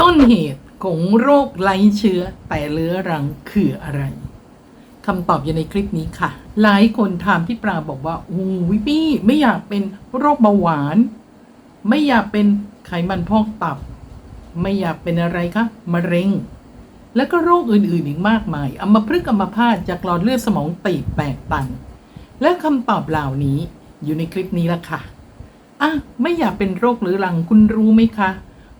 ต้นเหตุของโรคไร้เชื้อแต่เรื้อรังคืออะไรคำตอบอยู่ในคลิปนี้ค่ะ หลายคนถามพี่ปลาบอกว่าอู้วิพี่ไม่อยากเป็นโรคเบาหวาน ไม่อยากเป็นไขมันพอกตับ ไม่อยากเป็นอะไรคะมะเร็ง แล้วก็โรคอื่นๆอีกมากมายอัมพฤกษ์อัมพาตจากหลอดเลือดสมองตีบแตกตัน และคำตอบเหล่านี้อยู่ในคลิปนี้ละค่ะอะไม่อยากเป็นโรคเรื้อรังคุณรู้ไหมคะ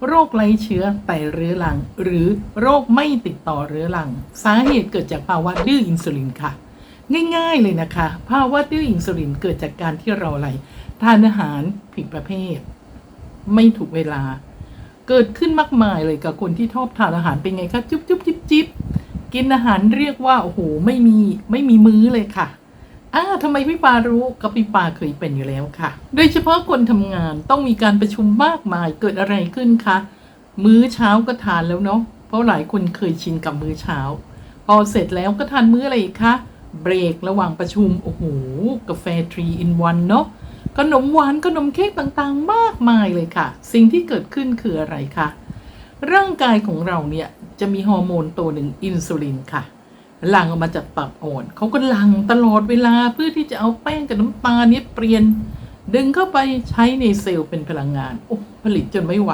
โรคไร้เชื้อแต่เรื้อรัง หรือโรคไม่ติดต่อเรื้อรัง สาเหตุเกิดจากภาวะดื้ออินซูลินค่ะ ง่ายๆเลยนะคะ ภาวะดื้ออินซูลินเกิดจากการที่เราอะไรทานอาหารผิดประเภท ไม่ถูกเวลา เกิดขึ้นมากมายเลยกับคนที่ชอบทานอาหารเป็นไงคะจุ๊บจุ๊บจิบจิบกินอาหารเรียกว่าโอ้โหไม่มีไม่มีมื้อเลยค่ะ อ่าทำไมพี่ปารู้ก็พี่ปาเคยเป็นอยู่แล้วค่ะ โดยเฉพาะคนทำงานต้องมีการประชุมมากมายเกิดอะไรขึ้นคะ มื้อเช้าก็ทานแล้วเนาะ เพราะหลายคนเคยชินกับมื้อเช้า พอเสร็จแล้วก็ทานมื้ออะไรอีกคะ เบรกระหว่างประชุม โอ้โห กาแฟ3 in 1เนาะ ขนมหวานขนมเค้กต่างๆ มากมายเลยค่ะ สิ่งที่เกิดขึ้นคืออะไรคะ ร่างกายของเราเนี่ยจะมีฮอร์โมนตัวหนึ่งอินซูลินค่ะ ลังออกมาจากตับอ่อนเขาก็หลังตลอดเวลาเพื่อที่จะเอาแป้งกับน้ำตาลนี้เปลี่ยน ดึงเข้าไปใช้ในเซลล์เป็นพลังงานโอ้ผลิตจนไม่ไหว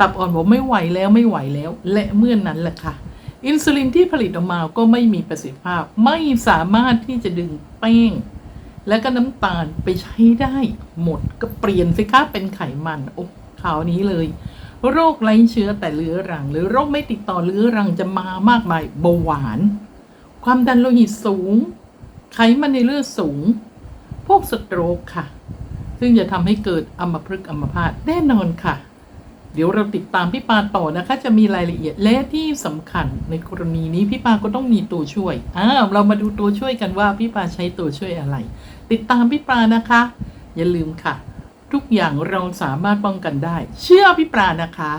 ตับอ่อนบอกไม่ไหวแล้วไม่ไหวแล้ว และเมื่อนนั้นแหละค่ะ อินซูลินที่ผลิตออกมาก็ไม่มีประสิทธิภาพ ไม่สามารถที่จะดึงแป้ง และก็น้ำตาลไปใช้ได้หมดก็เปลี่ยนสิคะเป็นไขมันโอ้ข่าวนี้เลยโรคไร้เชื้อแต่เรื้อรัง หรือโรคไม่ติดต่อเรื้อรังจะมามากมายเบาหวาน ความดันโลหิตสูง ไขมันในเลือดสูง พวกสโตรกค่ะ ซึ่งจะทำให้เกิดอัมพฤกษ์อัมพาตแน่นอนค่ะ เดี๋ยวเราติดตามพี่ปาต่อนะคะ จะมีรายละเอียดและที่สำคัญในกรณีนี้พี่ปาก็ต้องมีตัวช่วยอ้าวเรามาดูตัวช่วยกันว่าพี่ปาใช้ตัวช่วยอะไร ติดตามพี่ปานะคะ อย่าลืมค่ะ ทุกอย่างเราสามารถป้องกันได้ เชื่อพี่ปานะคะ